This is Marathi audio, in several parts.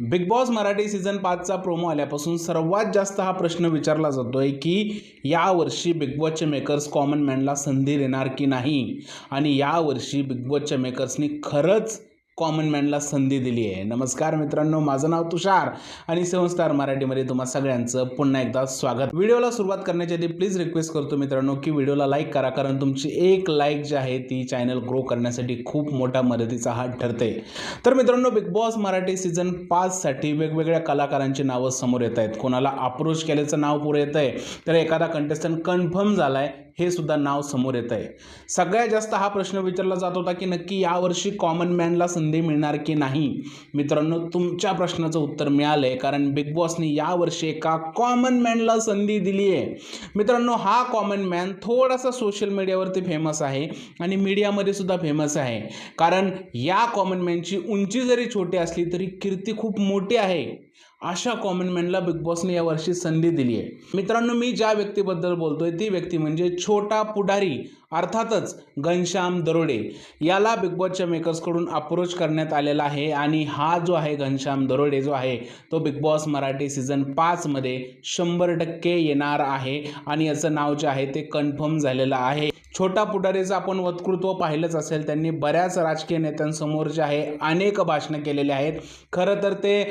बिग बॉस मराठी सीझन पाचचा प्रोमो आल्यापासून सर्वात जास्त हा प्रश्न विचारला जातो आहे की यावर्षी बिग बॉसचे मेकर्स कॉमन मॅनला संधी देणार की नाही? आणि यावर्षी बिग बॉसच्या मेकर्सनी खरंच कॉमन मॅनला संधी दिली आहे. नमस्कार मित्रांनो माझं नाव तुषार आणि सेवन स्टार मराठीमध्ये तुम्हा सगळ्यांचं पुन्हा एकदा स्वागत. व्हिडिओला सुरुवात करण्याच्या आधी प्लीज रिक्वेस्ट करतो मित्रांनो की व्हिडिओला लाईक करा कारण तुमची एक लाईक जी आहे ती चॅनल ग्रो करण्यासाठी खूप मोठा मदतीचा हात ठरते. तर मित्रांनो बिग बॉस मराठी सीझन पाचसाठी वेगवेगळ्या कलाकारांची नावं समोर येत आहेत. कोणाला अप्रोच केल्याचं नाव पुढे येत आहे तर एखादा कंटेस्टंट कन्फर्म झाला आहे हे सुद्धा नाव समोर येत आहे. सगळ्यात जास्त हा प्रश्न विचारला जात होता की नक्की यावर्षी कॉमन मॅनला संधी मिळणार की नाही? मित्रांनो तुमच्या प्रश्नाचं उत्तर मिळालं आहे कारण बिग बॉसने यावर्षी एका कॉमन मॅनला संधी दिली आहे. मित्रांनो हा कॉमन मॅन थोडासा सोशल मीडियावरती फेमस आहे आणि मीडियामध्ये सुद्धा फेमस आहे. कारण या कॉमन मॅनची उंची जरी छोटी असली तरी कीर्ती खूप मोठी आहे. अशा कॉमन मॅनला बिग बॉसने यावर्षी संधी दिली आहे मित्रांनो मी ज्या व्यक्तीबद्दल बोलतोय ती व्यक्ती म्हणजे छोटा पुढारी अर्थातच घनश्याम दरोडे याला बिग बॉसच्या मेकर्सकडून अप्रोच करण्यात आलेला आहे आणि हा जो आहे घनश्याम दरोडे जो आहे तो बिग बॉस मराठी सीझन पाचमध्ये शंभर टक्के येणार आहे आणि याचं नाव जे आहे ते कन्फर्म झालेलं आहे. छोटा पुढारीचं आपण वक्तृत्व पाहिलंच असेल त्यांनी बऱ्याच राजकीय नेत्यांसमोर जे आहे अनेक भाषणं केलेली आहेत. खरं तर ते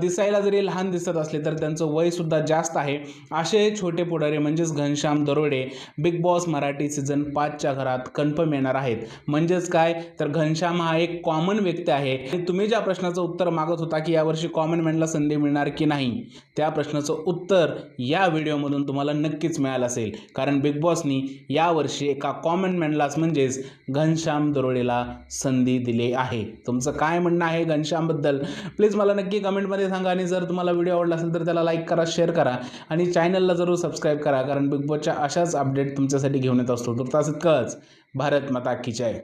दिसायला जरी लहान दिसत असले तर त्यांचं वयसुद्धा जास्त आहे. असे छोटे पुढारी म्हणजेच घनश्याम दरोडे बिग बॉस मराठी सीझन पाचच्या घरात कन्फर्म येणार आहेत. म्हणजेच काय? तर घनश्याम हा एक कॉमन व्यक्ती आहे. आणि तुम्ही ज्या प्रश्नाचं उत्तर मागत होता की यावर्षी कॉमन मॅनला संधी मिळणार की नाही त्या प्रश्नाचं उत्तर या व्हिडिओमधून तुम्हाला नक्कीच मिळालं असेल. कारण बिग बॉसनी यावर्षी एका कॉमन मॅनलाच म्हणजेच घनश्याम दरोडेला संधी दिली आहे. तुमचं काय म्हणणं आहे घनश्यामबद्दल प्लीज मला नक्की कमेंटमध्ये सांगा आणि जर तुम्हाला व्हिडिओ आवडला असेल तर त्याला लाईक करा शेअर करा आणि चॅनलला जरूर सबस्क्राईब करा. कारण बिग बॉसच्या अशाच अपडेट तुमच्यासाठी घेऊन येत असतो. तर कच भारत माता की जय.